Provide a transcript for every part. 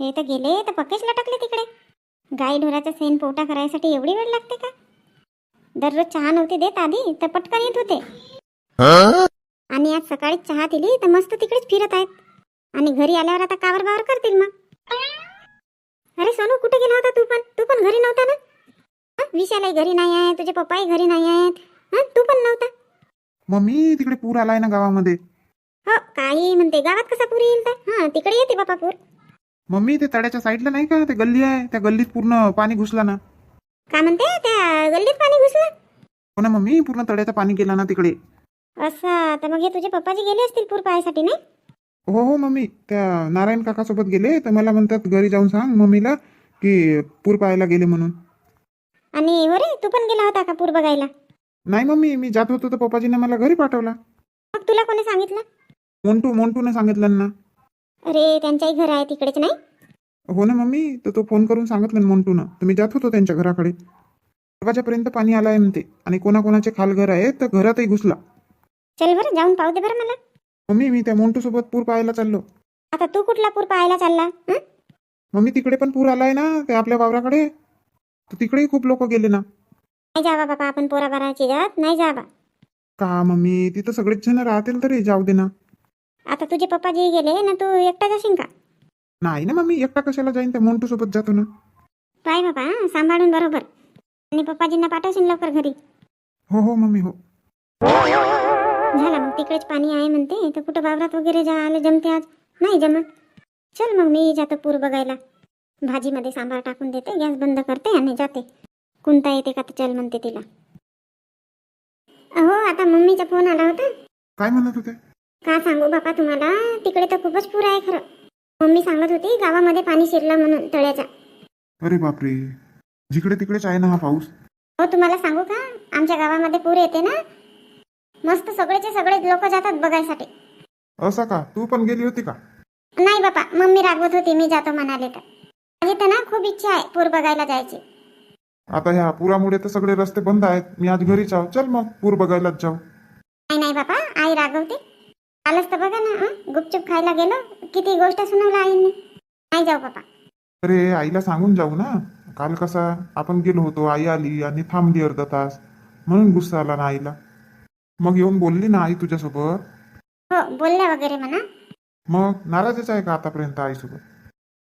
हे तर गेले तर पक्केच लटकले तिकडे. गाई ढोराचा सेन पोटा करायसाठी एवढी वेळ लागते का? दररोज चहा नव्हती देत आधी तर पटकन येत होते. आणि आज सकाळी चहा दिली तर मस्त तिकडेच फिरत आहेत. आणि घरी आल्यावर आता कावर बावर करतील मग. अरे सोनू कुठे गेला होता तू पण? तू पण घरी नव्हता ना? विशालाही घरी नाही आहे तुझे पप्पाही घरी नाही आहेत. हं? तू पण नव्हता? मम्मी तिकडे पूर आलाय ना गावामध्ये. हो काही म्हणते गावात कसा पूर येईल तर? हा तिकडे येते बापा पूर. मम्मी ते तड्याच्या साईडला नाही का? ते गल्ली आहे. त्या गल्लीत पूर्ण पाणी घुसला ना. का म्हणते? त्या गल्लीत पाणी घुसलं? हो ना मम्मी. पूर्ण तड्याचं पाणी गेला ना तिकडे. असं. तर मग हे तुझे पप्पाजी गेले असतील पूर पाहायसाठी नाही? हो हो मम्मी. त्या नारायण काकासोबत गेले. तर मला म्हणतात घरी जाऊन सांग मम्मीला की पूर पाहायला गेले म्हणून. आणि हो रे तू पण गेला होता का पूर बघायला? नाही मम्मी. मी जात होतो तर पप्पाजीने मला घरी पाठवला. मग तुला कोणी सांगितलं? मोंटू मोंटूने सांगितलं ना. अरे त्यांच्याही घर आहे तिकडेच नाही? हो ना मम्मी. तर तो फोन करून सांगितलं ना मोंटूनं. तर मी जात होतो त्यांच्या घराकडे. दरवाजापर्यंत पाणी आलाय म्हणते. आणि कोणाकोणाचे खालघर आहे तर घरातही घुसला. चल बरं जाऊन पाहू दे बरं मला. मम्मी मी त्या मोंटू सोबत पूर पाहायला चाललो. आता तू कुठला पूर पाहायला चालला? हं? मम्मी तिकडे पण पूर आलाय ना ते आपल्या वावराकडे? तर तिकडेही खूप लोक गेले ना. नाही जावा बाबा आपण पोरा बाराची जात. नाही जावा. का मम्मी? तिथं सगळेच जण राहतील तरी जाऊ दे ना. आता तुझे पप्पाजी गेले ना तू एकटा जाशील का? नाही ना मम्मी एकटा कशाला जाईन? त्या मोंटू सोबत जातो ना. पाय बाबा हं, सांभाळून बरोबर. आणि पप्पाजींना पाठवशील लवकर घरी? हो हो मम्मी हो. झाला मग तिकडेच पाणी आहे म्हणते. तर कुठं वावरात वगैरे जायला जमते आज? नाही जमत. चल मग मी जातो पूर बघायला. भाजीमध्ये सांबार टाकून देते गॅस बंद करते आणि जाते. कोणता येते का तर चल म्हणते तिला. अहो आता मम्मीचा फोन आला होता. काय म्हणत होते? का सांगू बापा तुम्हाला? तिकडे तर खूपच पूर आहे खरं. मम्मी सांगत होती गावामध्ये पाणी शिरलं म्हणून तळ्याचा अरे बापरे. जिकडे तिकडेच आहे ना हा पाऊस? हो तुम्हाला सांगू का? आमच्या गावामध्ये पूर येते ना? मस्त सगळेचे सगळे लोक जातात बघायसाठी. असं का? तू पण गेली होती का? नाही बापा मम्मी रागवत होती मी जातो म्हणाले तर. माझी तर ना खूप इच्छा आहे पूर बघायला जायची. आता ह्या पुरामुळे तर सगळे रस्ते बंद आहेत. मी आज घरीच आहो. चल मग पूर बघायलाच जाऊ. नाही नाही बापा आई रागवते. कालच तर बघा ना हं? गुपचूप खायला गेलो किती गोष्ट सुनावलं आईने. नाही जाऊ बापा अरे आईला सांगून जाऊ ना. काल कसा आपण गेलो होतो आई आली आणि थांबली अर्धा तास. म्हणून गुस्सा आला ना आईला. मग येऊन बोलली ना आई तुझ्यासोबत? हो बोलल्या वगैरे म्हणा. मग नाराजच आहे का आतापर्यंत आईसोबत?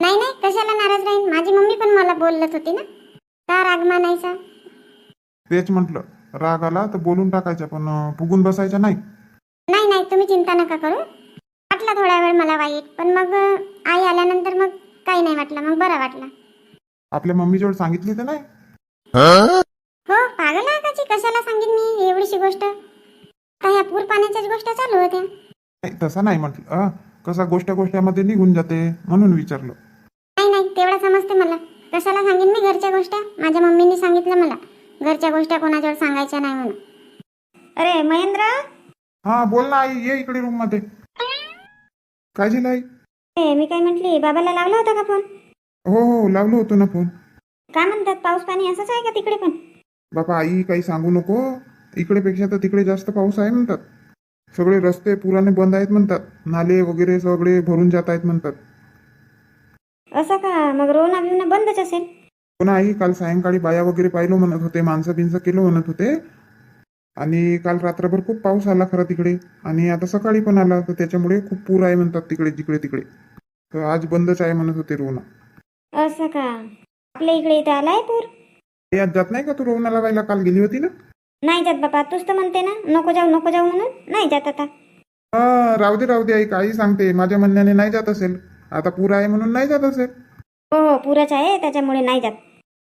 नाही नाही कशाला नाराज राहीन? माझी मम्मी पण मला बोलत होती ना. का राग मानायचा? तेच म्हटलं. राग आला तर बोलून टाकायचं पण अं, फुगून बसायचं नाही. नाही नाही तुम्ही चिंता नका करू. वाटला थोडा वेळ मला वाईट पण मग आई आल्यानंतर मग काही नाही वाटलं मग बरं वाटलं. आपल्या मम्मीजवळ सांगितली तर नाही हो पागल आहे काची कशाला सांगितली मी एवढीशी गोष्ट? आता ह्या पूर पाण्याच्याच गोष्ट चालू होत्या. नाही तसं नाही म्हटलं अं, कसा गोष्ट गोष्टीमध्ये निघून जाते म्हणून विचारलं. नाही नाही तेवढं समजते मला. कशाला सांगेन मी घरच्या गोष्ट? माझ्या मम्मीने सांगितलं मला. घरच्या गोष्टी कोणाजवळ सांगायच्या नाही म्हणून. अरे महेंद्र? हा बोल ना आई ये इकडे रूममध्ये. काय झालं आई ए, मी काय म्हटली बाबाला लावला होता का फोन हो हो लावलो होतो ना फोन काय म्हणतात पाऊस पाणी असंच आहे का तिकडे पण? बापा आई काही सांगू नको. इकडे पेक्षा तर तिकडे जास्त पाऊस आहे म्हणतात. सगळे रस्ते पुराने बंद आहेत म्हणतात. नाले वगैरे सगळे भरून जात आहेत म्हणतात. असं का? मग रोना बिवणं बंदच असेल. पण आई काल सायंकाळी बाया वगैरे पाहिलो म्हणत होते माणसं बिंसं केलं म्हणत होते. आणि काल रात्रभर खूप पाऊस आला खरा तिकडे. आणि आता सकाळी पण आला तर त्याच्यामुळे खूप पूर आहे म्हणतात तिकडे जिकडे तिकडे. तर आज बंदच आहे म्हणत होते रोना असं का? आपल्या इकडे इथं आलाय पूर? आज जात नाही का तू रोवणा लावायला काल गेली होती ना? नाही जात बाबा तूच तर म्हणते ना. नको जाऊ नको जाऊ म्हणून नाही जात आता. हा राहू दे राहू दे आई काही सांगते. माझ्या म्हणण्याने नाही जात असेल. आता पूर आहे म्हणून नाही जात असेल. हो हो पुरच आहे त्याच्यामुळे नाही जात.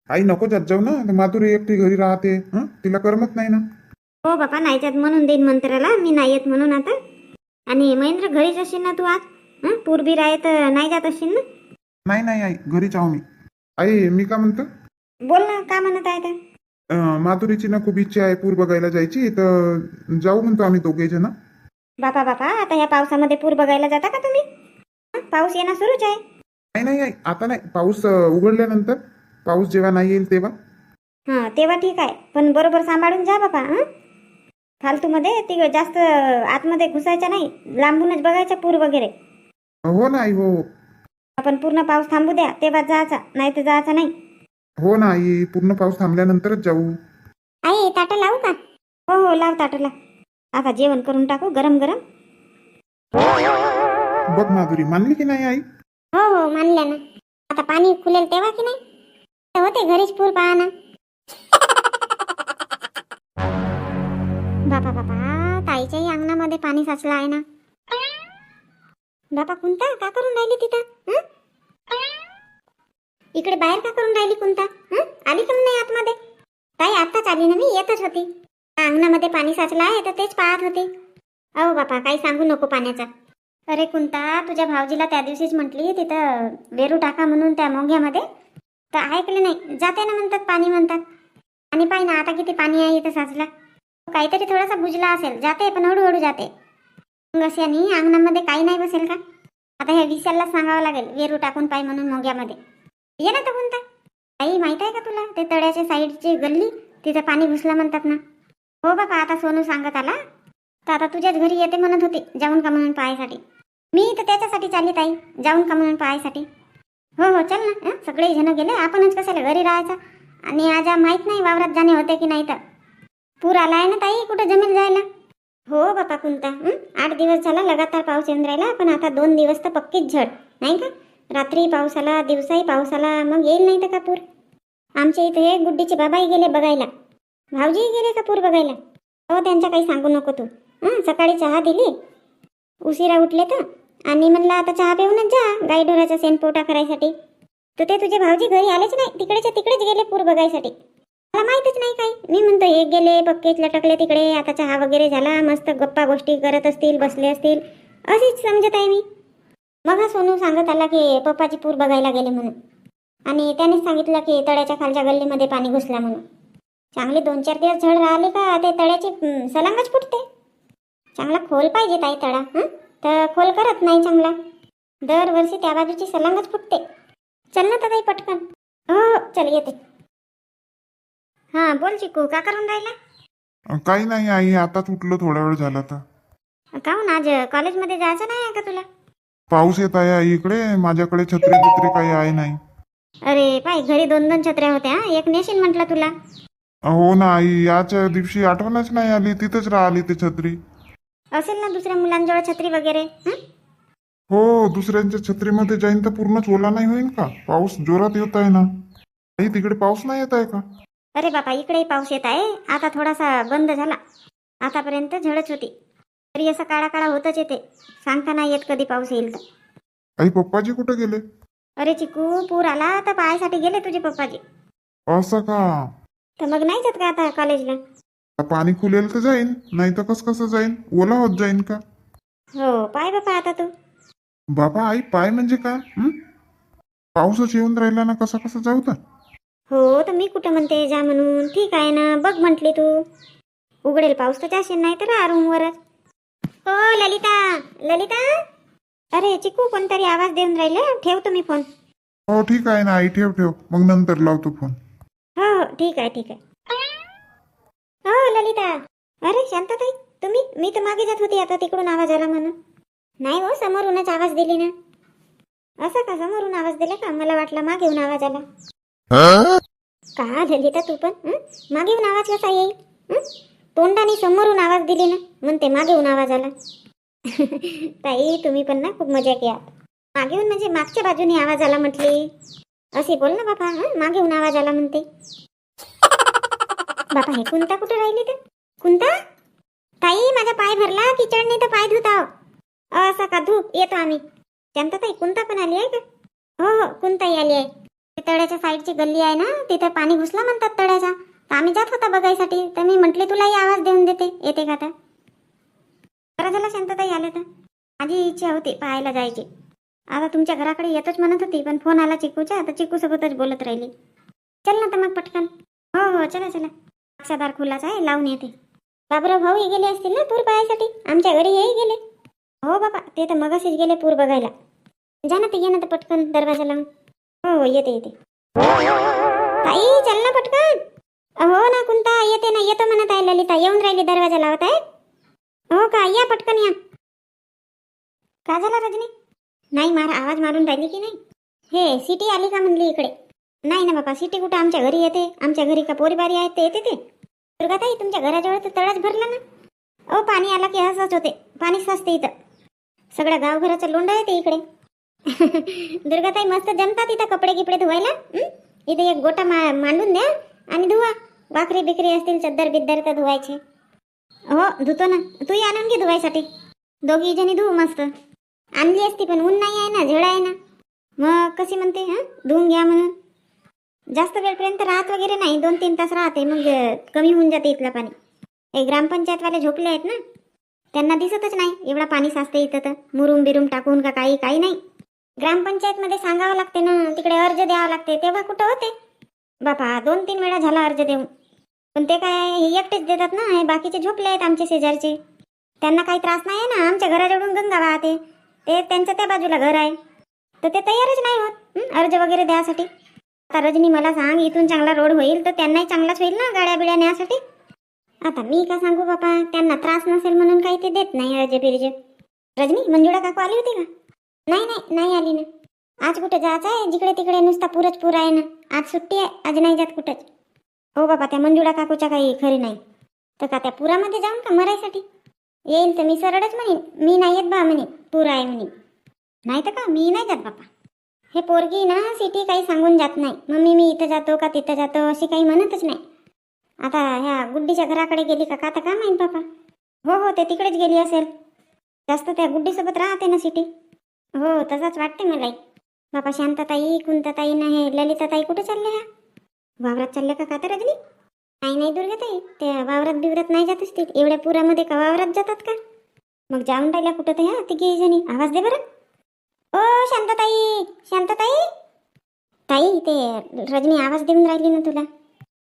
आई नको जात जाऊ ना. माधुरी एकटी घरी राहते. हं? तिला करमत नाही ना. हो बाबा नाही जात म्हणून देईन मंत्र्याला. मी नाही येत म्हणून आता. आणि महेंद्र घरीच असशील ना तू आज? पूरबीर आहे तर नाही जात असशील ना? नाही नाही आई. घरीच आहो मी. आई मी का म्हणतो? बोल ना का म्हणत आहे अं, माधुरीची ना खूप इच्छा आहे पूर बघायला जायची तर जाऊ म्हणतो आम्ही दोघे जण. बापा बापा आता या पावसामध्ये पूर बघायला जाता का तुम्ही? हं? पाऊस येणं सुरूच आहे. नाही नाही आई. आता नाही. पाऊस अं, उघडल्यानंतर. पाऊस जेव्हा नाही येईल तेव्हा. हां तेव्हा ठीक आहे. पण बरोबर सांभाळून जा बापा हं? फालतूमध्ये ती जास्त आतमध्ये घुसायच्या नाही लांबूनच बघायचा पूर वगैरे. हो ना आई हो. आपण पूर्ण पाऊस थांबू द्या तेव्हा जायचा नाही तर जायचा नाही. हो ना आई पूर्ण पाऊस थांबल्यानंतरच जाऊ. आई ताटं लावू का? हो हो लाव ताटं लाव. आता जेवण करून टाकू गरम गरम. बघ माधुरी मानली की नाही आई? हो हो मानल्या ना. आता पाणी खुलेल तेव्हा की नाही? तर होते घरीच पूर पहा ना. बापा बापा ताईच्याही अंगणामध्ये पाणी साचलं आहे ना. बापा कोणता का करून राहिली तिथं? इकडे बाहेर का करून राहिली कोणता आली का नाही आतमध्ये? ताई आत्ताच आली ना मी येतच होती. अंगणामध्ये पाणी साचलं आहे तर तेच पाहत होते. अहो बापा काही सांगू नको पाण्याचा. अरे कुंता तुझ्या भाऊजीला त्या दिवशीच म्हटली तिथं बेरू टाका म्हणून त्या मोंघ्यामध्ये तर ऐकलं नाही. जाते ना म्हणतात पाणी म्हणतात. आणि पाहि ना आता किती पाणी आहे इथं साचला. काहीतरी थोडासा बुजला असेल जाते पण हळूहळू जाते. मग असे आणि अंगणामध्ये काही नाही बसेल का? आता ह्या विशालला सांगावं लागेल वेरू टाकून पाय म्हणून मोग्यामध्ये. ये ना तर कोणता काही माहीत आहे का तुला? ते तळ्याच्या साईडची गल्ली तिथं पाणी घुसला म्हणतात ना. हो बाबा आता सोनू सांगत आला. तर आता तुझ्याच घरी येते म्हणत होती जाऊन का म्हणून पाहायसाठी मी तर त्याच्यासाठी चालली ताई जाऊन का म्हणून पाहायसाठी हो हो चल ना सगळे जण गेले आपणच कशाला घरी राहायचं? आणि आज माहीत नाही वावरात जाणे होते की नाही तर. पूर आला आहे ना ताई? कुठं जमेल जायला? हो बापा कुंता. आठ दिवस झाला लगातार पाऊस येऊन राहिला पण आता दोन दिवस तर पक्कीच झड नाही का? रात्री पाऊस आला दिवसाही पाऊस आला मग येईल नाही तर का पूर? आमच्या इथे हे गुड्डीचे बाबाही गेले बघायला. भाऊजीही गेले का पूर बघायला? हो त्यांच्या काही सांगू नको तू. हं? सकाळी चहा दिली. उशिरा उठले तर. आणि म्हणलं आता चहा पिऊनच जा गाई ढोराचा सेन पोटा करायसाठी. तर ते तुझे भाऊजी घरी आलेच नाही. तिकडेच्या तिकडेच गेले पूर बघायसाठी. मला माहितच नाही काही. मी म्हणतो हे गेले पक्केच लटकले तिकडे आता चहा वगैरे झाला मस्त गप्पा गोष्टी करत असतील बसले असतील. अशीच समजत आहे मी. मग सोनू सांगत आला की पप्पाची पूर बघायला गेले म्हणून. आणि त्यानेच सांगितलं की तळ्याच्या खालच्या गल्लीमध्ये पाणी घुसला म्हणून. चांगले दोन चार दिवस झड राहिले का ते तळ्याची सलांगच फुटते. चांगला खोल पाहिजे ताई तळा हं? तर खोल करत नाही चांगला. दरवर्षी त्या बाजूची सलांगच फुटते. चल ना ताई पटकन. हो हो चल येते. हां बोल चिकू का करून राहिला? काही नाही आई आताच उठलो थोडा वेळ झाला तर. काहून आज कॉलेजमध्ये जायचं नाही आहे का तुला? पाऊस येत आहे आई इकडे माझ्याकडे छत्री बित्री काही आहे नाही. अरे पाय घरी दोन दोन छत्र्या होत्या हं? एक नेशीन म्हटलं तुला. हो ना आई याच दिवशी आठवणच नाही आली तिथंच राहिली ते छत्री. असेल ना दुसऱ्या मुलांजवळ छत्री वगैरे हं? हो दुसऱ्यांच्या छत्रीमध्ये जाईन तर पूर्णच ओला नाही होईल का? पाऊस जोरात येत आहे ना. आई तिकडे पाऊस नाही येत आहे का? अरे बापा इकडेही पाऊस येत आहे. आता थोडासा बंद झाला. आतापर्यंत झडच होती. तरी असं काळा काळा होतच येते. सांगता नाही येत कधी पाऊस येईल तर. आई पप्पाजी कुठे गेले? अरे चिकू पूर आला तर पाहायसाठी गेले तुझे पप्पाजी. असं का? तर मग नाही जात का आता कॉलेजला पाणी खुलेल तर जाईन नाही तर कस कसं जाईन? ओला होत जाईन का? हो पाय बापा आता तू. बाबा आई पाय म्हणजे काय? हं? पाऊसच येऊन राहिला ना कसा कसा जाऊ तर? हो तर मी कुठं म्हणते जा म्हणून. ठीक आहे ना बघ म्हटली तू. उघडेल पाऊस तर जाशील नाही तर रूमवरच. हो ललिता ललिता? अरे चिकू कोणतरी आवाज देऊन राहिले. ठेव तुम्ही फोन. हो ठीक आहे ना आई ठेव ठेव. मग नंतर लावतो फोन. हो हो ठीक आहे ठीक आहे. हो ललिता. अरे शांतताई तुम्ही मी तर मागे जात होती आता तिकडून आवाज आला म्हणून. नाही हो समोरूनच आवाज दिली ना. असं का समोरून आवाज दिला का? मला वाटलं मागेहून आवाज आला. का ललिता तू पण? हं? मागेहून आवाज कसा येईल? तोंडाने समोरून आवाज दिली ना म्हणते मागेहून आवाज आला. ताई तुम्ही पण ना खूप मजा घ्या मागेहून म्हणजे मागच्या बाजूने आवाज आला म्हटली. असे बोल ना बापा हं? मागेहून आवाज आला म्हणते. बापा हे कुंता कुठे राहिली तर? कुंता? ताई माझा पाय भरला किचडने तर पाय धुत असा असं का धूप? येतो आम्ही. शांत ताई कुंता पण आली आहे का? हो हो कुंताई आली आहे. तळ्याच्या साईडची गल्ली आहे ना तिथे पाणी घुसला म्हणतात तळ्याचा तर आम्ही जात होता बघायसाठी. तर मी म्हटले तुलाही आवाज देऊन देते. येते का तर? बरं झालं शांतताई आले तर. माझी इच्छा होती पाहायला जायची. आता तुमच्या घराकडे येतच म्हणत होती पण फोन आला चिकूचा. तर चिकू सोबतच बोलत राहिली. चल ना तर मग पटकन. हो हो चला चला. साक्षादार खुलाच आहे लावून येते. बाबराव भाऊही गेले असतील ना पूर पाहायसाठी? आमच्या घरी येई गेले. हो बाबा ते तर मगाशीच गेले पूर बघायला. जा ना ते ये ना तर पटकन दरवाजा लावून. हो हो येते येते. ताई चल ना पटकन. हो ना कुंता येते ना येतो म्हणत आहे ललिता. येऊन राहिली दरवाजा लावत आहे. हो का या पटकन या. का झाला रजनी? नाही मार आवाज मारून राहिली की नाही? हे सिटी आली का म्हणली इकडे? नाही ना बाबा सिटी कुठं आमच्या घरी येते? आमच्या घरी का पोरीबारी आहेत ते येते ते? दुर्गाताई तुमच्या घराजवळ तर तळाच भरला ना? अहो पाणी आला की असंच होते. पाणी साचते इथं. सगळ्या गावघराचं लोंड आहे ते इकडे. दुर्गाताई मस्त जमतात इथं कपडे गिपडे धुवायला. इथे एक गोटा मा मांडून द्या आणि धुवा. वाकरी बिकरी असतील चद्दर बिद्दर तर धुवायचे. हो धुतो ना. तूही आणून घे धुवायसाठी. दोघी जणी धुवू मस्त. आणली असती पण ऊन नाही आहे ना झेड आहे ना. मग कशी म्हणते हां? धुवून घ्या म्हणून. जास्त वेळपर्यंत राहत वगैरे नाही. दोन तीन तास राहते. मग कमी होऊन जाते इथलं पाणी. हे ग्रामपंचायतवाले झोपले आहेत ना. त्यांना दिसतच नाही. एवढा पाणी साचते इथं तर. मुरुम बिरुम टाकून का काही काही नाही. ग्रामपंचायतमध्ये सांगावं लागते ना तिकडे अर्ज द्यावा लागते. तेव्हा कुठं होते? बापा दोन तीन वेळा झाला अर्ज देऊन. पण ते काय हे एकटेच देतात ना हे बाकीचे झोपले आहेत आमचे शेजारचे. त्यांना काही त्रास नाही आहे ना आमच्या घराजवळून गंगा वाहते. ते त्यांचं त्या बाजूला घर आहे. तर ते तयारच नाही होत अर्ज वगैरे द्यासाठी. आता रजनी मला सांग इथून चांगला रोड होईल तर त्यांनाही चांगलाच होईल ना गाड्या बिड्या न्यासाठी? आता मी का सांगू बापा त्यांना त्रास नसेल म्हणून काही ते देत नाही अर्ज बिर्ज रजनी मंजुळा काकू आली होती का? नाही नाही नाही आली ना. आज कुठे जायचं आहे? जिकडे तिकडे नुसता पुरच पूर आहे ना. आज सुट्टी आहे आज नाही जात कुठंच. हो बाबा त्या मंजुळा काकूच्या काही खरी नाही. तर का त्या पुरामध्ये जाऊन का मरायसाठी? येईल तर मी सरळच म्हणेन. मी नाही येत बा म्हणे पूर आहे म्हणे नाही तर का? मी नाही जात बापा. हे पोरगी ना सिटी काही सांगून जात नाही. मम्मी मी इथं जातो का तिथं जातो अशी काही म्हणतच नाही. आता ह्या गुड्डीच्या घराकडे गेली का? का तर का माहीत बापा? हो हो ते तिकडेच गेली असेल. जास्त त्या गुड्डीसोबत राहते ना सिटी. हो तसंच वाटते मलाही. बापा शांतताई कुंतताई नाही हे ललिताताई कुठे चालले ह्या? वावरात चालले का का तर रजनी नाही नाही दुर्गाताई ते वावरात बिवरात नाही जात असतील. एवढ्या पुरामध्ये का वावरात जातात का? मग जाऊन राहिल्या कुठं तर ह्या तिघी जणी. आवाज दे बरं. ओ शांतताई शांतताई. ताई ते रजनी आवाज देऊन राहिली ना तुला.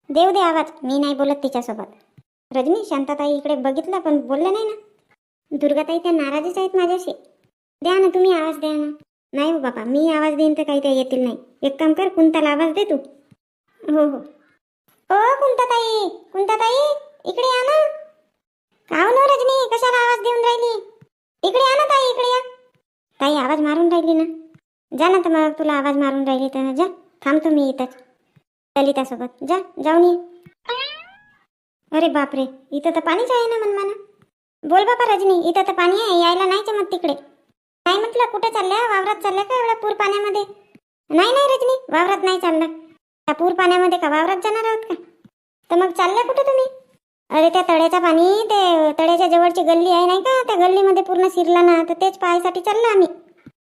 देऊ दे आवाज मी नाही बोलत तिच्यासोबत. रजनी शांतताई इकडे बघितलं पण बोलले नाही ना. दुर्गाताई त्या नाराजीच आहेत माझ्याशी. द्या ना तुम्ही आवाज द्या ना. नाही हो बाबा मी आवाज देईन तर काही त्या येतील नाही. एक काम कर कुंताला आवाज दे तू. हो हो. ओ कुंताताई कुंताताई इकडे या ना. काव हो ना रजनी कशाला आवाज देऊन राहिली? इकडे या ना ताई इकडे या. ताई आवाज मारून राहिली ना. जा ना तर मग तुला आवाज मारून राहिली तर जा. थांबतो मी इथंच. ललितासोबत. जा जाऊन ये. अरे बापरे इथं तर पाणीच आहे ना मनमाना. बोल बापा रजनी इथं तर पाणी आहे यायला नाही चमत तिकडे. नाही म्हटलं? कुठे चालल्या? वावरात चालल्या का एवढ्या पूर पाण्यामध्ये? नाही नाही रजनी वावरात नाही चालला त्या पूर पाण्यामध्ये का वावरात जाणार आहोत का? तर मग चालल्या कुठे तुम्ही? अरे त्या तळ्याचं पाणी ते तळ्याच्या जवळची गल्ली आहे नाही का? त्या गल्लीमध्ये पूर्ण शिरला ना तर तेच पाहायसाठी चाललो आम्ही.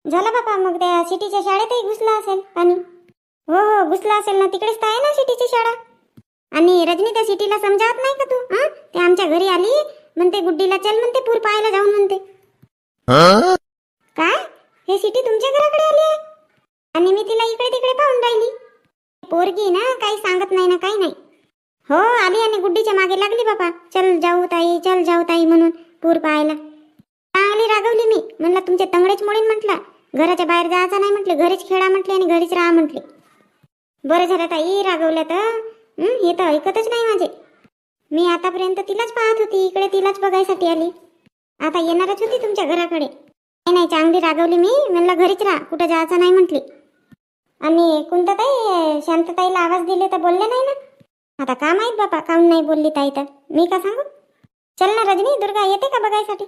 झालं बापा मग त्या सिटीच्या शाळेतही घुसला असेल पाणी. हो हो घुसला असेल ना तिकडेच तर आहे ना सिटीची शाळा. आणि रजनी त्या सिटीला समजावत नाही का तू? हा? ते आमच्या घरी आली म्हणते गुड्डीला चल म्हणते पूर पाहायला जाऊन म्हणते. हे सिटी तुमच्या घराकडे आली आहे? आणि मी तिला इकडे तिकडे पाहून राहिली. पोरगी ना काही सांगत नाही ना काही नाही. हो आली आणि गुड्डीच्या मागे लागली बाबा. चल जाऊ ताई चल जाऊ ताई म्हणून पूर पाहायला. चांगली रागवली मी. म्हणलं तुमचे तंगडेच मोडीन म्हटलं. घराच्या बाहेर जायचं नाही म्हटलं. घरीच खेळा म्हटले आणि घरीच राहा म्हटले. बरं झालं ताई रागवल्या तर हे तर ऐकतच नाही माझे. मी आतापर्यंत तिलाच पाहत होती. इकडे तिलाच बघायसाठी आली. आता येणारच होती तुमच्या घराकडे. रागवली मी. म्हणलं घरीच राहा. कुठं जायचं नाही म्हटली. आणि कुंताताई शांतताईला आवाज दिले तर बोलले नाही ना. आता का माहीत बापा काहून नाही बोलली ताई तर? मी का सांगू? चल ना रजनी दुर्गा येते का बघायसाठी?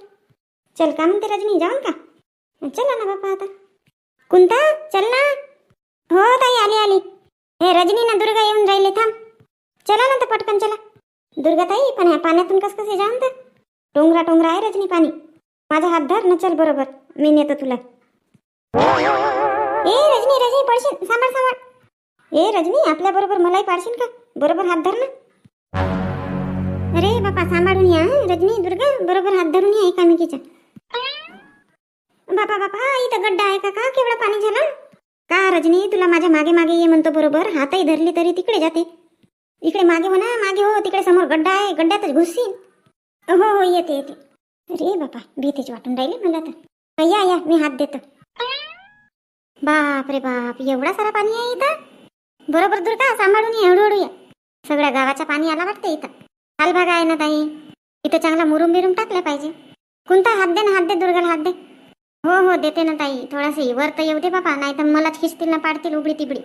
चल का म्हणते रजनी जाऊन का? चला ना बापा आता. कुंता चल ना. हो ताई आली आली. हे रजनी ना दुर्गा येऊन राहिले थांब. चला ना तर पटकन चला. दुर्गा ताई पण ह्या पाण्यातून कस कसे जाऊन तर? टोंगरा टोंगरा आहे रजनी पाणी. माझा हात धर ना चल बरोबर. मी नेतो तुला. ए रजनी रजनी पडशील. सांभाळ सांभाळ. ए रजनी आपल्या बरोबर मलाही पाडशील का? बरोबर हात धर ना. अरे बापा सांभाळून या रजनी दुर्गा बरोबर हात धरून या एकामेकीच्या. बापा बापा इथं गड्डा आहे का? का केवढं पाणी झालं? का रजनी तुला माझ्या मागे मागे ये म्हणतो बरोबर? हातही धरली तरी तिकडे जाते. इकडे मागे हो ना मागे हो तिकडे समोर गड्डा आहे गड्ड्यातच घुसशील. हो हो येते येते. अरे बापा भीतीच वाटून राहिली मला तर या या मी हात देतो. बाप रे बाप एवढा सारा पाणी आहे इथं? बरोबर दुर्गा सांभाळून ये हळूहळू या. सगळ्या गावाचा पाणी आला वाटतं इथं. हालभागा आहे ना ताई? इथं चांगला मुरुम बिरुम टाकला पाहिजे. कोणता हात दे ना हात दे दुर्गाला हात दे. हो हो देते ना ताई. थोडासा वर तर येऊ दे बाबा नाही तर मलाच खिचतील ना पाडतील उघडी तिबडी.